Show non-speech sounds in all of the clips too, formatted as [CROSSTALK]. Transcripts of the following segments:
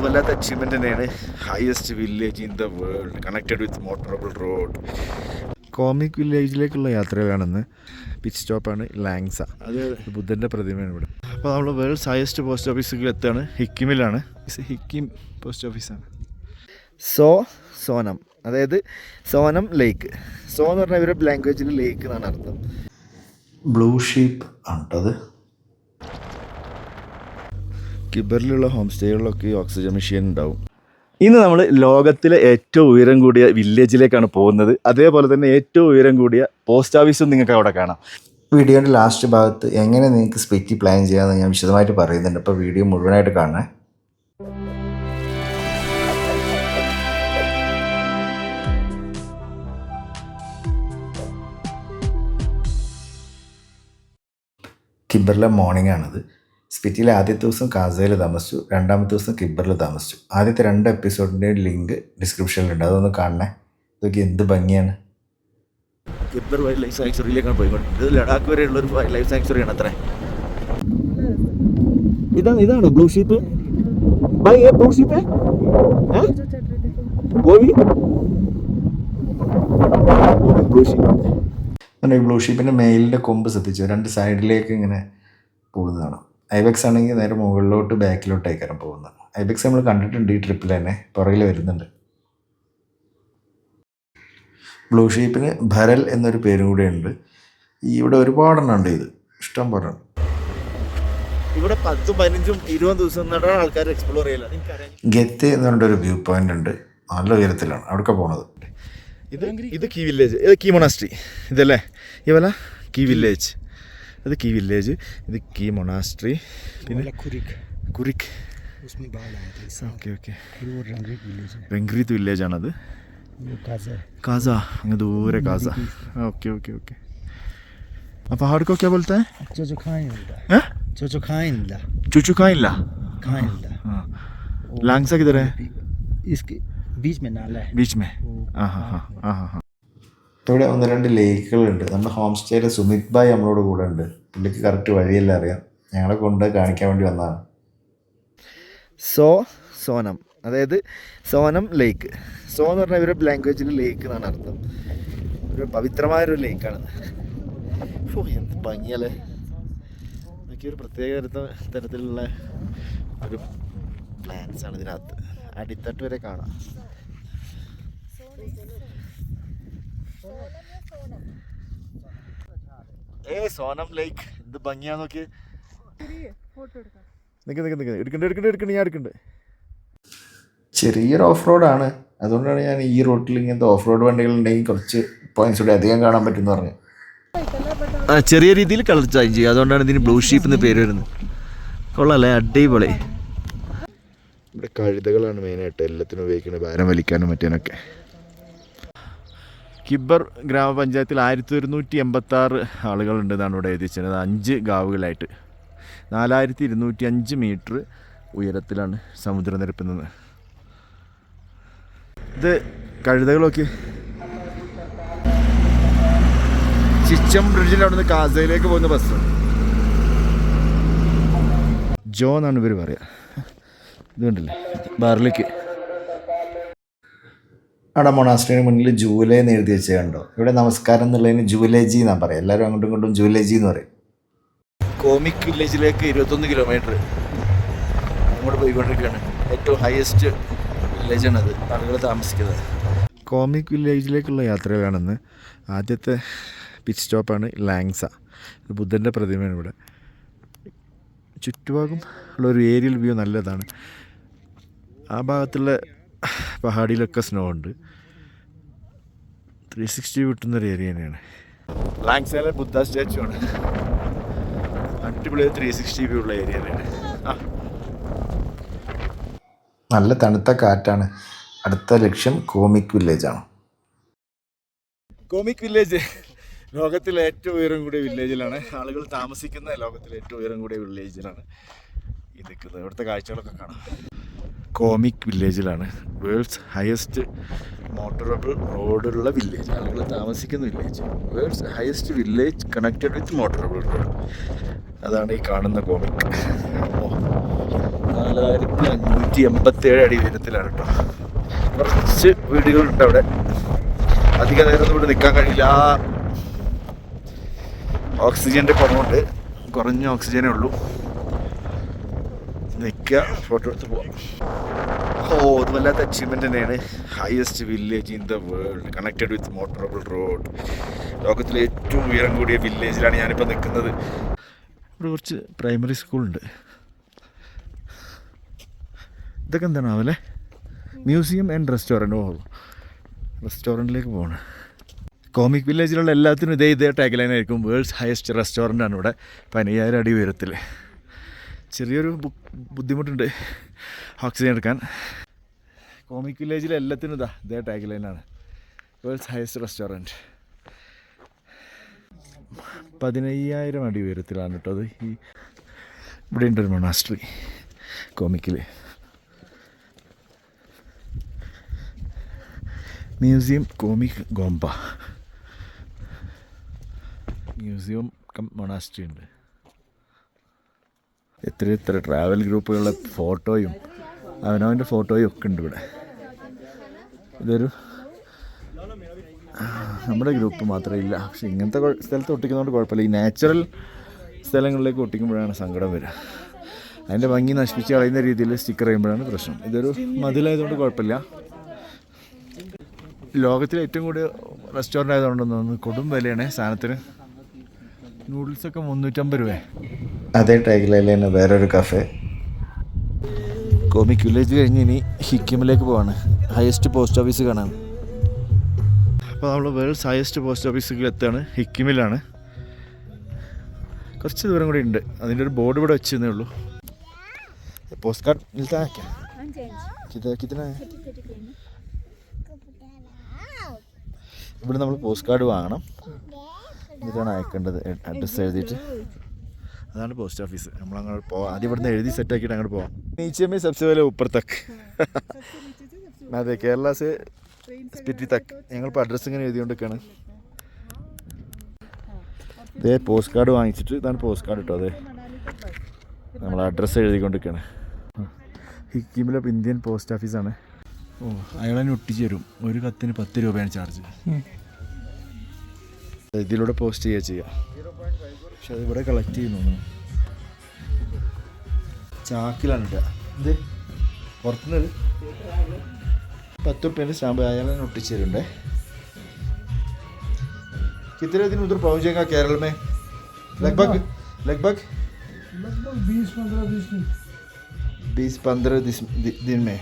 അത് വല്ലാത്ത അച്ചീവ്മെന്റ് തന്നെയാണ്. Highest village in the world connected with motorable road Komic വില്ലേജിലേക്കുള്ള യാത്രയിലാണെന്ന് പിച്ച് സ്റ്റോപ്പാണ് ലാങ്സ അത് ബുദ്ധന്റെ പ്രതിമയാണ് ഇവിടെ. അപ്പോൾ നമ്മൾ വേൾഡ്സ് ഹയസ്റ്റ് പോസ്റ്റ് ഓഫീസിൽ എത്തുകയാണ് ഹിക്കിമിലാണ്. ഹിക്കിം പോസ്റ്റ് ഓഫീസാണ് സോ സോനം. അതായത് സോനം ലേക്ക് സോ എന്ന് പറഞ്ഞാൽ ഇവരുടെ ലാംഗ്വേജിൽ ലേക്ക് എന്നാണ് അർത്ഥം. ബ്ലൂ ഷീപ്പ് ആണ് അത് കിബറിലുള്ള ഹോം സ്റ്റേകളിലൊക്കെ ഈ ഓക്സിജൻ മെഷീൻ ഉണ്ടാവും. ഇന്ന് നമ്മൾ ലോകത്തിലെ ഏറ്റവും ഉയരം കൂടിയ വില്ലേജിലേക്കാണ് പോകുന്നത്. അതേപോലെ തന്നെ ഏറ്റവും ഉയരം കൂടിയ പോസ്റ്റ് ഓഫീസും നിങ്ങൾക്ക് അവിടെ കാണാം. വീഡിയോന്റെ ലാസ്റ്റ് ഭാഗത്ത് എങ്ങനെ നിങ്ങൾക്ക് സ്പെറ്റി പ്ലാൻ ചെയ്യാമെന്ന് ഞാൻ വിശദമായിട്ട് പറയുന്നുണ്ട്. അപ്പോൾ വീഡിയോ മുഴുവനായിട്ട് കാണണേ. കിബറിലെ മോർണിംഗ് ആണിത്. സ്പിറ്റിയിലെ ആദ്യത്തെ ദിവസം കാസയിൽ താമസിച്ചു രണ്ടാമത്തെ ദിവസം കിബറിൽ താമസിച്ചു. ആദ്യത്തെ രണ്ട് എപ്പിസോഡിന്റെയും ലിങ്ക് ഡിസ്ക്രിപ്ഷനിലുണ്ട്. അതൊന്ന് കാണണേ. ഇതൊക്കെ എന്ത് ഭംഗിയാണ്? കിബർ വൈൽഡ് ലൈഫ് സാങ്ച്വറിയിലേക്കാണ് പോയിക്കൊണ്ട് ഇത് ലഡാക്ക് വരെയുള്ള ഒരു വൈൽഡ് ലൈഫ് സാങ്ച്വറിയാണ് അത്രേ. ഇതാണ് ഇതാണ് blue sheep. By a blue sheep? Govi blue sheep. Blue ഷീപ്പിന്റെ മെയിലിന്റെ കൊമ്പ് ശ്രദ്ധിച്ചു? രണ്ട് സൈഡിലേക്ക് ഇങ്ങനെ പോകുന്നതാണ്? ഐബെക്സ് ആണെങ്കിൽ നേരെ മുകളിലോട്ട് ബാക്കിലോട്ടേക്കാരം പോകുന്നത്. ഐബെക്സ് നമ്മൾ കണ്ടിട്ടുണ്ട് ഈ ട്രിപ്പിൽ തന്നെ. പുറകിൽ വരുന്നുണ്ട്. ബ്ലൂ ഷീപ്പിന് ഭരൽ എന്നൊരു പേരും കൂടെ ഉണ്ട്. ഇവിടെ ഒരുപാടെണ്ണം ഉണ്ട് ഇത്. ഇഷ്ടം പോലെ ഉണ്ട്. ഇവിടെ പത്തും പതിനഞ്ചും ഇരുപതും ദിവസം ആൾക്കാർ എക്സ്പ്ലോർ ചെയ്യില്ല ഗെത്ത് എന്ന് പറഞ്ഞൊരു വ്യൂ പോയിന്റ് ഉണ്ട്. നല്ല ഉയരത്തിലാണ്. അവിടെ പോണത്. ഇത് ഇത് കീ വില്ലേജ് ഇത് കീ മൊണാസ്ട്രി ഇതല്ലേ? ഇവല കീ വില്ലേജ് ഇത് കീ വില്ലേജ് ഇത് കീ മൊണാസ്ട്രി പിന്നെ कुरिक കുരിക് उसमें बाढ़ आया था इस साल ഓക്കെ ഓക്കെ फिर वो रंगरीक विलेज है വെങ്ക്രീത്ത് വില്ലേജ് ആണത് वो काजा है കാസ അങ്ങ് ദൂരെ കാസ ഓക്കെ ഓക്കെ ഓക്കെ അപ്പോൾ पहाड़ को क्या बोलता है चोचो खाइन मिलता है हैं? चोचो खाइन मिला चुचुकाइला खाइन मिला हाँ लांगसा किधर है इसके बीच में नाला है बीच में वो हाँ हाँ हाँ हाँ हाँ हाँ ഇവിടെ ഒന്ന് രണ്ട് ലേക്കുകളുണ്ട്. നമ്മുടെ ഹോം സ്റ്റേയിലെ സുമിത് ഭായ് നമ്മളോട് കൂടെ ഉണ്ട്. പുള്ളിക്ക് കറക്റ്റ് വഴിയെല്ലാം അറിയാം. ഞങ്ങളെ കൊണ്ട് കാണിക്കാൻ വേണ്ടി വന്നതാണ്. സോ സോനം. അതായത് സോനം ലേക്ക്. സോ എന്ന് പറഞ്ഞാൽ ഇവരുടെ ലാംഗ്വേജിൽ ലേക്ക് എന്നാണ് അർത്ഥം. ഒരു പവിത്രമായൊരു ലേക്കാണ് ഓ എന്ത് ഭംഗിയല്ലേ. എനിക്ക് ഒരു പ്രത്യേക തരത്ത- തരത്തിലുള്ള ഒരു പ്ലാൻസ് ആണ് ഇതിനകത്ത്. അടിത്തട്ട് വരെ കാണാം. ഏ സോനം ലേക്ക് എന്ത് ഭംഗിയാ നോക്കി എടുക്കണ്ട എടുക്കണ്ട എടുക്കണ്ട ഞാൻ എടുക്കണ്ട്. ചെറിയൊരു ഓഫ് റോഡാണ് അതുകൊണ്ടാണ് ഞാൻ ഈ റൂട്ടിൽ ഇങ്ങനത്തെ ഓഫ് റോഡ് വണ്ടികൾ ഉണ്ടെങ്കിൽ കുറച്ച് പോയിന്റ്സ് കൂടി അധികം കാണാൻ പറ്റുമെന്ന് പറഞ്ഞു. ചെറിയ രീതിയിൽ കളർ ചേഞ്ച് ചെയ്യും അതുകൊണ്ടാണ് ഇതിന് ബ്ലൂ ഷീപ്പ് എന്ന് പേര് വരുന്നത്. കൊള്ളാല്ലേ അടിപൊളി. ഇവിടെ കഴുതകളാണ് മെയിനായിട്ട് എല്ലാത്തിനും ഉപയോഗിക്കുന്നത് ഭാരം വലിക്കാനും മറ്റേനൊക്കെ. കിബർ ഗ്രാമപഞ്ചായത്തിൽ ആയിരത്തി ഒരുന്നൂറ്റി എൺപത്തി ആറ് ആളുകളുണ്ടെന്നാണ് ഇവിടെ എഴുതി വെച്ചത് അഞ്ച് ഗാവുകളായിട്ട്. നാലായിരത്തി ഇരുന്നൂറ്റി അഞ്ച് മീറ്റർ ഉയരത്തിലാണ് സമുദ്രനിരപ്പിൽ നിന്ന് ഇത് കഴുതകളൊക്കെ ചിച്ചം ബ്രിഡ്ജിൽ അവിടുന്ന് കാസയിലേക്ക് പോകുന്ന ബസ് ജോ എന്നാണ് ഇവർ പറയുക. ഇത് കണ്ടില്ലേ? ബാറിലേക്ക്. അവിടെ മൊണാസ്ട്രിന് മുന്നിൽ ജൂലൈ എന്ന് എഴുതി വെച്ചേ കണ്ടോ ഇവിടെ നമസ്കാരം എന്നുള്ളതിന് ജൂലേജി എന്നാണ് പറയുക എല്ലാവരും അങ്ങോട്ടും ഇങ്ങോട്ടും ജൂലേജി എന്ന് പറയും. കോമിക് വില്ലേജിലേക്ക് ഇരുപത്തൊന്ന് കിലോമീറ്റർ. അങ്ങോട്ട് പോയിക്കൊണ്ടിരിക്കുകയാണ്. ഏറ്റവും ഹയസ്റ്റ് വില്ലേജാണ് അത് ആളുകൾ താമസിക്കുന്നത്. കോമിക് വില്ലേജിലേക്കുള്ള യാത്രയിലാണെന്ന് ആദ്യത്തെ പിച്ച് സ്റ്റോപ്പാണ് ലാങ്സ. ബുദ്ധന്റെ പ്രതിമയാണ് ഇവിടെ. ചുറ്റുഭാഗം ഉള്ള ഒരു ഏരിയൽ വ്യൂ നല്ലതാണ്. ആ ഭാഗത്തുള്ള പഹാടിയിലൊക്കെ സ്നോ ഉണ്ട്. ത്രീ സിക്സ്റ്റി കിട്ടുന്നൊരു ഏരിയ തന്നെയാണ്. ലാങ്സയിലെ ബുദ്ധ സ്റ്റാച്ചു ആണ്. അടിപൊളി ത്രീ സിക്സ്റ്റി വ്യൂ ഉള്ള ഏരിയ തന്നെയാണ്. നല്ല തണുത്ത കാറ്റാണ്. അടുത്ത ലക്ഷ്യം കോമിക് വില്ലേജ് ആണ്. കോമിക് വില്ലേജ് ലോകത്തിലെ ഏറ്റവും ഉയരം കൂടിയ വില്ലേജിലാണ് ആളുകൾ താമസിക്കുന്ന ലോകത്തിലെ ഏറ്റവും ഉയരം കൂടിയ വില്ലേജിലാണ് ഈ നിൽക്കുന്നത് ഇവിടുത്തെ കാഴ്ചകളൊക്കെ കാണാം. കോമിക് വില്ലേജിലാണ്. വേൾഡ്സ് ഹയസ്റ്റ് മോട്ടറബിൾ റോഡുള്ള വില്ലേജ്. ആളുകൾ താമസിക്കുന്ന village. World's highest village connected with motorable road. അതാണ് ഈ കാണുന്ന കോമിക്. നാലായിരത്തി അഞ്ഞൂറ്റി എൺപത്തി ഏഴ് അടി ഉയരത്തിലാണ് കേട്ടോ കുറച്ച് വീടുകളുണ്ട് അവിടെ. അധിക നേരം ഇവിടെ നിൽക്കാൻ കഴിയില്ല. ഓക്സിജന്റെ കുറവുണ്ട്. കുറഞ്ഞ ഓക്സിജനേ ഉള്ളൂ. നിൽക്കുക ഫോട്ടോ എടുത്ത് പോവാം. ഓ അത് വല്ലാത്ത അച്ചീവ്മെന്റ് തന്നെയാണ്. Highest village in the world connected with motorable road ലോകത്തിലെ ഏറ്റവും ഉയരം കൂടിയ വില്ലേജിലാണ് ഞാനിപ്പോൾ നിൽക്കുന്നത്. ഇവിടെ കുറച്ച് പ്രൈമറി സ്കൂളുണ്ട് ഇതൊക്കെ എന്താണാവല്ലേ മ്യൂസിയം ആൻഡ് റെസ്റ്റോറന്റ് ഓ റെസ്റ്റോറന്റിലേക്ക് പോകണം കോമിക് വില്ലേജിലുള്ള എല്ലാത്തിനും ഇതേ ഇതേ ടാഗ് ലൈൻ ആയിരിക്കും. വേൾഡ്സ് ഹയസ്റ്റ് റെസ്റ്റോറന്റ് ആണ് ഇവിടെ. പതിനയ്യായിരം അടി ഉയരത്തിൽ ചെറിയൊരു ബുദ്ധിമുട്ടുണ്ട്. ഓക്സിജൻ എടുക്കാൻ. കോമിക് വില്ലേജിലെ എല്ലാത്തിനും ഇതാ ഇതേ ടാഗ് ലൈനാണ് വേൾഡ്സ് ഹയസ്റ്റ് റെസ്റ്റോറന്റ് പതിനയ്യായിരം അടി ഉയരത്തിലാണ് കേട്ടോ അത്. ഈ ഇവിടെ ഉണ്ട് ഒരു monastery കോമിക്കിൽ museum Komic Gompa museum cum monastery ഉണ്ട്. എത്ര എത്ര ട്രാവൽ ഗ്രൂപ്പുകളുടെ ഫോട്ടോയും അവനവന്റെ ഫോട്ടോയും ഒക്കെ ഉണ്ട് ഇവിടെ. ഇതൊരു നമ്മുടെ ഗ്രൂപ്പ് മാത്രമേ ഇല്ല പക്ഷെ ഇങ്ങനത്തെ സ്ഥലത്ത് ഒട്ടിക്കുന്നതുകൊണ്ട് കുഴപ്പമില്ല. ഈ നാച്ചുറൽ സ്ഥലങ്ങളിലേക്ക് ഒട്ടിക്കുമ്പോഴാണ് സങ്കടം വരിക. അതിന്റെ ഭംഗി നശിപ്പിച്ച് കളയുന്ന രീതിയിൽ സ്റ്റിക്കർ ചെയ്യുമ്പോഴാണ് പ്രശ്നം. ഇതൊരു മതിലായതുകൊണ്ട് കുഴപ്പമില്ല. ലോകത്തിലെ ഏറ്റവും കൂടിയ റെസ്റ്റോറന്റ് ആയതുകൊണ്ടെന്ന് കൊടും വിലയാണ് സാധനത്തിന്. നൂഡിൽസൊക്കെ മുന്നൂറ്റമ്പത് രൂപ. അതേ ടാഗിലല്ലേ വേറൊരു കഫേ കോമിക് വില്ലേജ് കഴിഞ്ഞ് ഇനി ഹിക്കിമിലേക്ക് പോവാണ്. ഹയസ്റ്റ് പോസ്റ്റ് ഓഫീസ് കാണാൻ അപ്പോൾ നമ്മൾ വേൾഡ്സ് ഹയസ്റ്റ് പോസ്റ്റ് ഓഫീസിൽ എത്താണ്? ഹിക്കിമിലാണ്. കുറച്ച് ദൂരം കൂടി ഉണ്ട്. അതിന്റെ ഒരു ബോർഡ് ഇവിടെ വെച്ചേ ഉള്ളൂ. പോസ്റ്റ് കാർഡ് मिलता ഇവിടെ നമ്മൾ പോസ്റ്റ് കാർഡ് വാങ്ങണം. എന്നിട്ടാണ് അയക്കേണ്ടത്. അഡ്രസ്സ് എഴുതിയിട്ട്. അതാണ് പോസ്റ്റ് ഓഫീസ്. നമ്മൾ അങ്ങോട്ട് പോവാം. ആദ്യം ഇവിടുന്ന് എഴുതി സെറ്റാക്കിയിട്ട് അങ്ങോട്ട് പോവാം. നീച്ചമേ സബ്സെ വില ഉപ്പർ തക്ക് അതെ കേരളാസ് സ്പിറ്റി തക്ക്. ഞങ്ങളിപ്പോൾ അഡ്രസ്സ് ഇങ്ങനെ എഴുതിക്കൊണ്ടിരിക്കുകയാണ് അതെ പോസ്റ്റ് കാർഡ് വാങ്ങിച്ചിട്ട് ഇതാണ് പോസ്റ്റ് കാർഡ് കേട്ടോ അതെ. നമ്മൾ അഡ്രസ്സ് എഴുതിക്കൊണ്ടിരിക്കുകയാണ് ഹിക്കിമിലെ ഇന്ത്യൻ പോസ്റ്റ് ഓഫീസാണ് ഓ അയാളെ ഒട്ടിച്ചു തരും. ഒരു കത്തിന് പത്ത് രൂപയാണ് ചാർജ് ഇതിലൂടെ പോസ്റ്റ് ചെയ്യുക ചെയ്യുക പക്ഷെ അത് ഇവിടെ കളക്ട് ചെയ്യുന്നു ചാക്കിലാണ് ഇടുക ഇത് പുറത്തുനിന്ന് പത്ത് റുപ്യേൻ്റെ സ്റ്റാമ്പ് അയാളെ ഒട്ടിച്ച് തരുന്നുണ്ടേ कितने दिन उधर पहुंचेगा केरल में लगभग लगभग बीस पंद्रह दिन में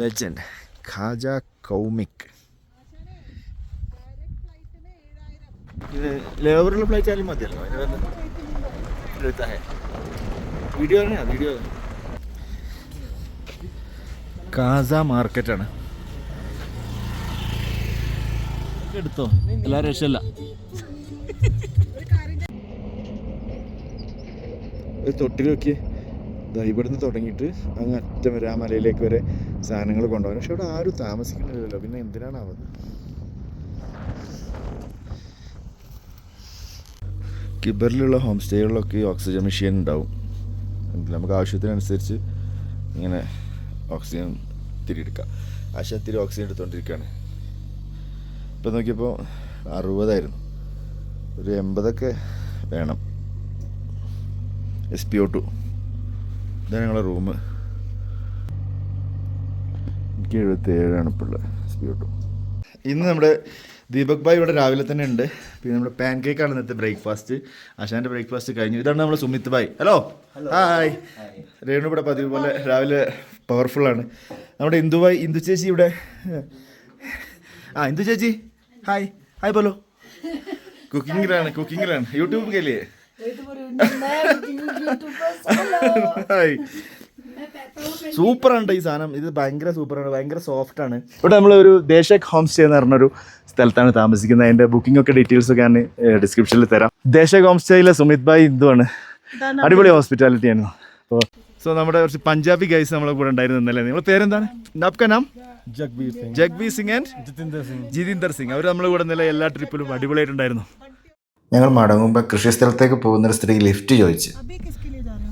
ലെജൻഡ് ഖാജ കൗമിക് ഇത് ലേബറിൽ പ്ലേ ചെയ്യാലും മതിയല്ലോ. വീഡിയോ വീഡിയോ കാസ മാർക്കറ്റാണ് എടുത്തോ? എല്ലാ രക്ഷല്ല ഒരു തൊട്ടിൽ നോക്കിയേ. ഇതാ ഇവിടുന്ന് തുടങ്ങിയിട്ട് അങ്ങ് അറ്റം വരെ ആ മലയിലേക്ക് വരെ സാധനങ്ങൾ കൊണ്ടുപോകാൻ. പക്ഷെ ഇവിടെ ആരും താമസിക്കുന്നില്ലല്ലോ. പിന്നെ എന്തിനാണ് അവത് കിബറിലുള്ള ഹോം സ്റ്റേകളിലൊക്കെ ഈ ഓക്സിജൻ മെഷീൻ ഉണ്ടാവും. നമുക്ക് ആവശ്യത്തിനനുസരിച്ച് ഇങ്ങനെ ഓക്സിജൻ തിരിയെടുക്കാം. ആശ ഓക്സിജൻ എടുത്തുകൊണ്ടിരിക്കുകയാണ് ഇപ്പം നോക്കിയപ്പോൾ അറുപതായിരുന്നു. ഒരു എൺപതൊക്കെ വേണം. എസ് പി ഒ ടു ഇതാണ് ഞങ്ങളുടെ റൂം എനിക്ക് എഴുപത്തി ഏഴാണ് ഇപ്പോൾ ഉള്ളത് ഇന്ന് നമ്മുടെ ദീപക് ഭായ് ഇവിടെ രാവിലെ തന്നെ ഉണ്ട്. പിന്നെ നമ്മുടെ പാൻ ആണ് ഇന്നത്തെ ബ്രേക്ക്ഫാസ്റ്റ്. ആശാന്റെ ബ്രേക്ക്ഫാസ്റ്റ് കഴിഞ്ഞു. ഇതാണ് നമ്മുടെ സുമിത് ഭായ്. ഹലോ ഹായ് രേണു ഇവിടെ പതിവ് പോലെ രാവിലെ പവർഫുൾ ആണ്. നമ്മുടെ ഇന്ദു ഭായ് ഇന്ദു ചേച്ചി ഇവിടെ. ആ ഇന്ദു ചേച്ചി. ഹായ് ഹായ് പോലോ കുക്കിങ്ങിലാണ് കുക്കിങ്ങിലാണ് യൂട്യൂബ് കയ്യിലേ ഹായ് സൂപ്പർ ആണ് ഈ സാധനം. ഇത് ഭയങ്കര സൂപ്പറാണ്. ഭയങ്കര സോഫ്റ്റ് ആണ് ഇവിടെ നമ്മൾ ഒരു ദേശക് ഹോം സ്റ്റേ എന്ന് പറഞ്ഞൊരു സ്ഥലത്താണ് താമസിക്കുന്നത്. അതിന്റെ ബുക്കിംഗ് ഒക്കെ ഡീറ്റെയിൽസ് ഒക്കെ ഞാൻ ഡിസ്ക്രിപ്ഷനിൽ തരാം. ദേശക് ഹോം സ്റ്റേയിലെ സുമിത് ഭായ് ഇന്ദുവാണ് അടിപൊളി ഹോസ്പിറ്റാലിറ്റി ആണ്. അപ്പോൾ സോ നമ്മുടെ കുറച്ച് പഞ്ചാബി ഗൈസ് നമ്മളെ കൂടെ ഉണ്ടായിരുന്നു ഇന്നലെ. നിങ്ങളുടെ പേരെന്താണ്? നബ്ക നാം? ജഗ്ബീർ സിംഗ്. ജഗ്ബീർ സിംഗ് ആൻഡ് ജിതിന്ദർ സിംഗ്. ജിതിന്ദർ സിംഗ്. അവർ നമ്മളെ കൂടെ ഇന്നലെ എല്ലാ ട്രിപ്പിലും അടിപൊളിയായിട്ടുണ്ടായിരുന്നു. ഞങ്ങൾ മടങ്ങുമ്പോൾ കൃഷി സ്ഥലത്തേക്ക് പോകുന്ന ഒരു സ്ത്രീ ലിഫ്റ്റ് ചോദിച്ചു.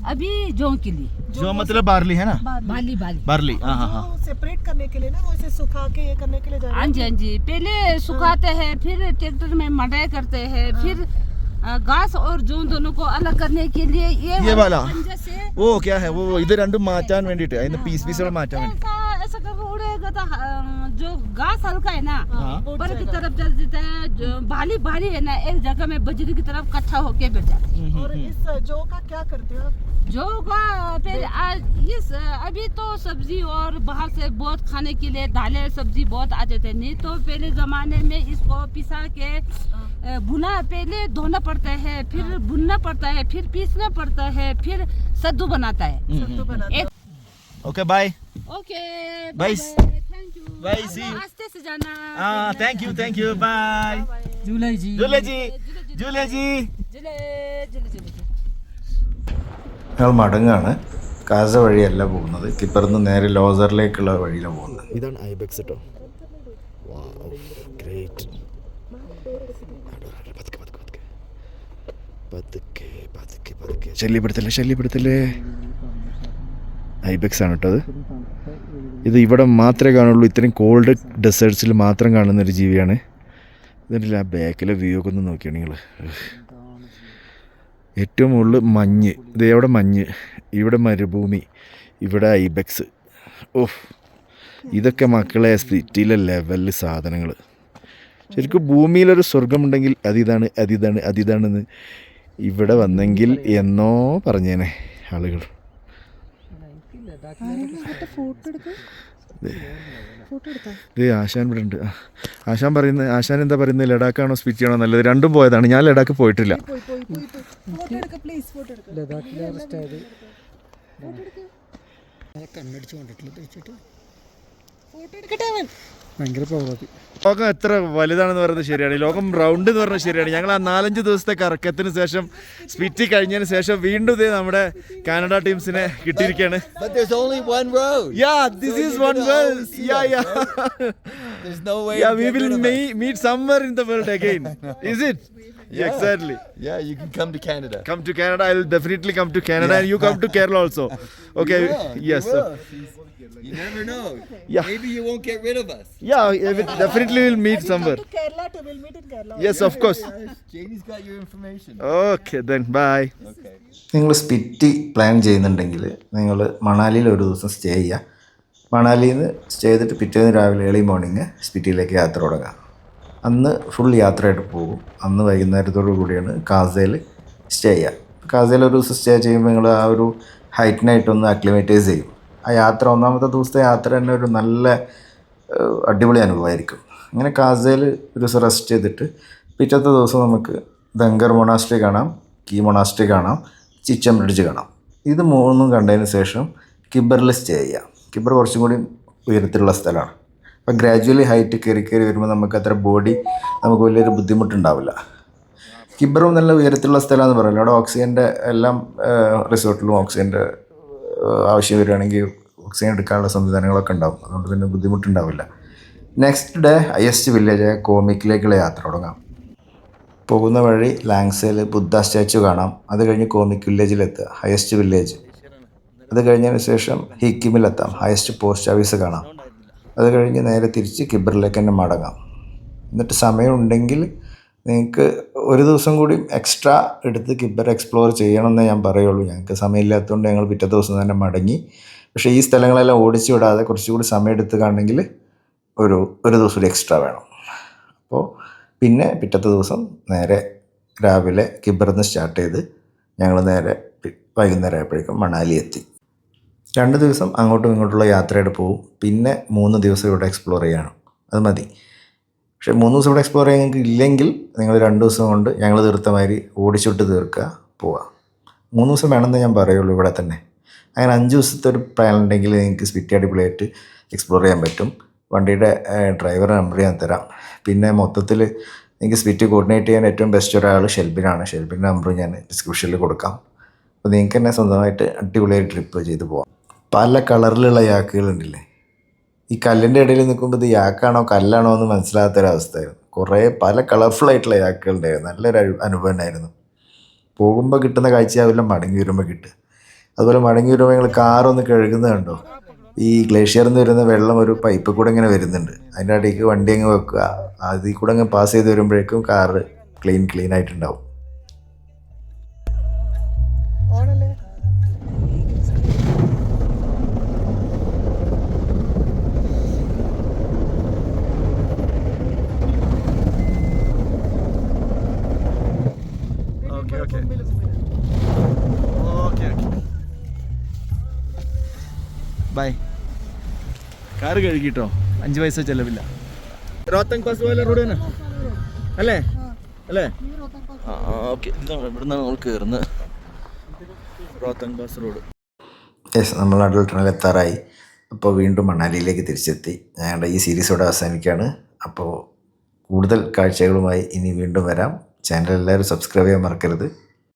अभी किसके लिए जा रहे हो अभी जों के लिए जो मतलब बार्ली है ना बाली बाली बार्ली हाँ हाँ हाँ वो सेपरेट करने के लिए ना वो इसे सुखा के ये करने के लिए जा रहे हाँ जी हाँ जी पहले सुखाते हैं फिर ट्रैक्टर में मडाई करते हैं फिर अ, घास और जून दोनों को अलग करने के लिए ये, ये वाला? पंजे से ഓ ക്യാ ഹെ वो ഇത് രണ്ടും മാറ്റാൻ വേണ്ടിയിട്ട് അതിന് പീസ് പീസുകൾ മാറ്റാൻ വേണ്ടി जो घास हल्का है ना हाँ। हाँ। ऊपर की तरफ़ जल देता है भाली भाली है ना एक जगह में बजरी की तरफ़ कट्ठा होके बैठ जाते हैं। हम्म, और हम्म, इस हम्म। जो का क्या करते हो जो का फिर इस अभी तो सब्ज़ी और बाहर से बहुत खाने के लिए दालें सब्ज़ी बहुत आ जाते नहीं तो पहले जमाने में इसको पिसा के हाँ। भुना पहले धोना पड़ता है फिर भुनना पड़ता है फिर पीसना पड़ता है फिर सद्दू बनाता है। सद्दू बनाता है। Okay bye okay bye bye see ആ thank you thank you bye Julley ji Julley ji Julley ഞങ്ങൾ മടങ്ങാണ്. കാസ വഴിയല്ല പോകുന്നത്. കിപ്പറന്ന് നേരെ ലോസറിലേക്കുള്ള വഴിയിലാണ് പോകുന്നത്. ഇതാണ് ഐബെക്സ് കേട്ടോ ഗ്രേറ്റ് പതുക്കെ പതുക്കെ പതുക്കെ. ശല്യപ്പെടുത്തല്ലേ ശല്യപ്പെടുത്തല്ലേ? ഐബെക്സ് ആണ് കേട്ടോ അത്. ഇത് ഇവിടെ മാത്രമേ കാണുള്ളൂ. ഇത്രയും കോൾഡ് ഡെസേർട്സിൽ മാത്രം കാണുന്ന ഒരു ജീവിയാണ്. ഇതിന്റെ ആ ബാക്കിലെ വ്യൂ ഒക്കെ ഒന്ന് നോക്കിയാണ് നിങ്ങൾ ഏറ്റവും മുകളിൽ മഞ്ഞ്. ഇത് എവിടെ മഞ്ഞ്? ഇവിടെ മരുഭൂമി. ഇവിടെ ഐബെക്സ് ഓഹ് ഇതൊക്കെ മക്കളെ സിറ്റിയിലെ ലെവലിൽ സാധനങ്ങൾ ശരിക്കും ഭൂമിയിലൊരു സ്വർഗമുണ്ടെങ്കിൽ അതിതാണ് അതിതാണ് അതിതാണെന്ന് ഇവിടെ വന്നെങ്കിൽ എന്നോ പറഞ്ഞേനെ ആളുകൾ. ഇത് ആശാൻ ഇവിടെ ഉണ്ട്. ആശാൻ പറയുന്നത് ആശാൻ എന്താ പറയുന്നത് ലഡാക്കാണോ സ്പിറ്റിയാണോ നല്ലത്? രണ്ടും പോയതാണ്. ഞാൻ ലഡാക്ക് പോയിട്ടില്ല. കണ്ണടിച്ച് കൊണ്ടിട്ടുള്ളത് വെച്ചിട്ട് ഫോട്ടോ എടുക്കട്ടെ അവൻ. ഭയങ്കര പ്രവൃത്തി ലോകം എത്ര വലുതാണെന്ന് പറയുന്നത് ശരിയാണ് ലോകം റൗണ്ട് എന്ന് പറഞ്ഞത് ശരിയാണ് ഞങ്ങൾ ആ നാലഞ്ച് ദിവസത്തെ കറക്കത്തിന് ശേഷം സ്പിറ്റി കഴിഞ്ഞതിന് ശേഷം വീണ്ടും ഇതേ നമ്മുടെ കാനഡ ടീംസിനെ കിട്ടിയിരിക്കുകയാണ് But there's only one road. Yeah, this is one world. Yeah, yeah. There's no way. yeah, we will rid of us. meet somewhere in the world again. [LAUGHS] Is it? Yeah. Exactly. Yeah, you can come to Canada. Come to Canada. I'll definitely come to Canada, yeah. and you come to Kerala also. Okay. We will, Yes. yes. will. You never know. Yeah. Maybe you won't get rid of us. Yeah, yeah, we definitely we'll meet somewhere. to Kerala to We'll meet in Kerala Yes, of course. Janie's got your information. Okay, then bye. Okay. നിങ്ങൾ Spiti plan ചെയ്യുന്നുണ്ടെങ്കിൽ നിങ്ങൾ മണാലിയിൽ ഒരു ദിവസം stay ചെയ്യുക മണാലിയിൽ നിന്ന് stay ചെയ്തിട്ട് പിറ്റേന്ന് രാവിലെ ഏർലി മോർണിംഗ് സ്പിറ്റിയിലേക്ക് യാത്ര തുടങ്ങാം അന്ന് ഫുൾ യാത്രയായിട്ട് പോകും. അന്ന് വൈകുന്നേരത്തോടു കൂടിയാണ് കാസയിൽ സ്റ്റേ ചെയ്യുക. കാസയിൽ ഒരു ദിവസം സ്റ്റേ ചെയ്യുമ്പോൾ നിങ്ങൾ ആ ഒരു ഹൈറ്റിനായിട്ടൊന്ന് അക്ലിമേറ്റൈസ് ചെയ്യും. ആ യാത്ര ഒന്നാമത്തെ ദിവസത്തെ യാത്ര തന്നെ ഒരു നല്ല അടിപൊളി അനുഭവമായിരിക്കും. അങ്ങനെ കാസയിൽ ഒരു ദിവസം റെസ്റ്റ് ചെയ്തിട്ട് പിറ്റത്തെ ദിവസം നമുക്ക് ദങ്കർ മൊണാസ്ട്രി കാണാം കീ മൊണാസ്ട്രി കാണാം ചിച്ചൻ ബ്രിഡ്ജ് കാണാം. ഇത് മൂന്നും കണ്ടതിന് ശേഷം കിബറിൽ സ്റ്റേ ചെയ്യാം കിബർ കുറച്ചും കൂടി ഉയരത്തിലുള്ള സ്ഥലമാണ്. അപ്പം ഗ്രാജുവലി ഹൈറ്റ് കയറി കയറി വരുമ്പോൾ നമുക്ക് അത്ര ബോഡി നമുക്ക് വലിയൊരു ബുദ്ധിമുട്ടുണ്ടാവില്ല. കിബറും നല്ല ഉയരത്തിലുള്ള സ്ഥലമാണെന്ന് പറയുന്നത് അവിടെ ഓക്സിജന്റെ എല്ലാം റിസോർട്ടിലും ഓക്സിജന്റെ ആവശ്യം വരികയാണെങ്കിൽ ഓക്സിജൻ എടുക്കാനുള്ള സംവിധാനങ്ങളൊക്കെ ഉണ്ടാവും. അതുകൊണ്ട് പിന്നെ ബുദ്ധിമുട്ടുണ്ടാവില്ല. നെക്സ്റ്റ് ഡേ ഹയസ്റ്റ് വില്ലേജായ കോമിക്കിലേക്കുള്ള യാത്ര തുടങ്ങാം. പോകുന്ന വഴി ലാങ്സയിൽ ബുദ്ധ സ്റ്റാച്ചു കാണാം. അത് കഴിഞ്ഞ് കോമിക് വില്ലേജിലെത്തുക ഹയസ്റ്റ് വില്ലേജ് അത് കഴിഞ്ഞതിന് ശേഷം ഹിക്കിമിലെത്താം ഹയസ്റ്റ് പോസ്റ്റ് ഓഫീസ് കാണാം. അത് കഴിഞ്ഞ് നേരെ തിരിച്ച് കിബറിലേക്ക് തന്നെ മടങ്ങാം. എന്നിട്ട് സമയമുണ്ടെങ്കിൽ നിങ്ങൾക്ക് ഒരു ദിവസം കൂടി എക്സ്ട്രാ എടുത്ത് കിബർ എക്സ്പ്ലോർ ചെയ്യണമെന്നേ ഞാൻ പറയുള്ളൂ. ഞങ്ങൾക്ക് സമയമില്ലാത്തതുകൊണ്ട് ഞങ്ങൾ പിറ്റേ ദിവസം തന്നെ മടങ്ങി. പക്ഷേ ഈ സ്ഥലങ്ങളെല്ലാം ഓടിച്ചു വിടാതെ കുറച്ചുകൂടി സമയം എടുത്ത് കാണണമെങ്കിൽ ഒരു ഒരു ദിവസം കൂടി എക്സ്ട്രാ വേണം. അപ്പോൾ പിന്നെ പിറ്റത്തെ ദിവസം നേരെ രാവിലെ കിബറിൽ നിന്ന് സ്റ്റാർട്ട് ചെയ്ത് ഞങ്ങൾ നേരെ വൈകുന്നേരം ആയപ്പോഴേക്കും മണാലി എത്തി. രണ്ട് ദിവസം അങ്ങോട്ടും ഇങ്ങോട്ടുള്ള യാത്രയായിട്ട് പോകും പിന്നെ മൂന്ന് ദിവസം ഇവിടെ എക്സ്പ്ലോർ ചെയ്യണം. അത് മതി. പക്ഷേ മൂന്ന് ദിവസം ഇവിടെ എക്സ്പ്ലോർ ചെയ്യാൻ നിങ്ങൾക്ക് ഇല്ലെങ്കിൽ നിങ്ങൾ രണ്ട് ദിവസം കൊണ്ട് ഞങ്ങൾ തീർത്ത മാതിരി ഓടിച്ചിട്ട് തീർക്കുക പോവുക. മൂന്ന് ദിവസം വേണമെന്ന് ഞാൻ പറയുള്ളൂ ഇവിടെ തന്നെ. അങ്ങനെ അഞ്ച് ദിവസത്തെ ഒരു പ്ലാൻ ഉണ്ടെങ്കിൽ നിങ്ങൾക്ക് സ്പിറ്റി അടിപൊളിയായിട്ട് എക്സ്പ്ലോർ ചെയ്യാൻ പറ്റും. വണ്ടിയുടെ ഡ്രൈവർ നമ്പർ ഞാൻ തരാം. പിന്നെ മൊത്തത്തിൽ നിങ്ങൾക്ക് സ്പിറ്റ് കോർഡിനേറ്റ് ചെയ്യാൻ ഏറ്റവും ബെസ്റ്റ് ഒരാൾ ഷെൽബിനാണ്. ഷെൽബിന്റെ നമ്പർ ഞാൻ ഡിസ്ക്രിപ്ഷനിൽ കൊടുക്കാം. അപ്പോൾ നിങ്ങൾക്ക് തന്നെ സ്വന്തമായിട്ട് അടിപൊളിയായി ട്രിപ്പ് ചെയ്ത് പോവാം. പല കളറിലുള്ള യാക്കുകളുണ്ടല്ലേ? ഈ കല്ലിന്റെ ഇടയിൽ നിൽക്കുമ്പോൾ ഇത് യാക്കാണോ കല്ലാണോ എന്ന് മനസ്സിലാകാത്തൊരവസ്ഥയായിരുന്നു. കുറേ പല കളർഫുള്ളായിട്ടുള്ള യാക്കുകളുണ്ടായിരുന്നു നല്ലൊരു അനു- അനുഭവം ഉണ്ടായിരുന്നു. പോകുമ്പോൾ കിട്ടുന്ന കാഴ്ചയാവില്ല മടങ്ങി വരുമ്പോൾ കിട്ടുക. അതുപോലെ മടങ്ങി വരുമ്പോൾ ഞങ്ങൾ കാറൊന്ന് കഴുകുന്നത് കണ്ടോ? ഈ ഗ്ലേഷ്യറിൽ നിന്ന് വരുന്ന വെള്ളം ഒരു പൈപ്പ് കൂടെ ഇങ്ങനെ വരുന്നുണ്ട്. അതിന്റെ അടിക്ക് വണ്ടി അങ്ങ് വെക്കുക. അതിൽ കൂടെ അങ്ങ് പാസ് ചെയ്ത് വരുമ്പോഴേക്കും കാറ് ക്ലീൻ ക്ലീൻ ആയിട്ടുണ്ടാവും. ബൈ. കാറ് കഴുകിട്ടോ? അഞ്ച് പൈസ ചെലവില്ല. റോത്തങ് പാസ് പോലെ റോഡ് തന്നെ? അല്ലേ? അല്ലേ? ആ ഓക്കെ. ഇതാണ് ഇവിടുന്ന് നമ്മൾ കയറുന്നത് റോത്തങ് പാസ് റോഡ്. യെസ് നമ്മൾ അടൽ ടണൽ എത്താറായി. അപ്പോൾ വീണ്ടും മണാലിയിലേക്ക് തിരിച്ചെത്തി. ഞങ്ങളുടെ ഈ സീരീസ് ഇവിടെ അവസാനിക്കുകയാണ് അപ്പോൾ കൂടുതൽ കാഴ്ചകളുമായി ഇനി വീണ്ടും വരാം. ചാനൽ എല്ലാവരും സബ്സ്ക്രൈബ് ചെയ്യാൻ മറക്കരുത്.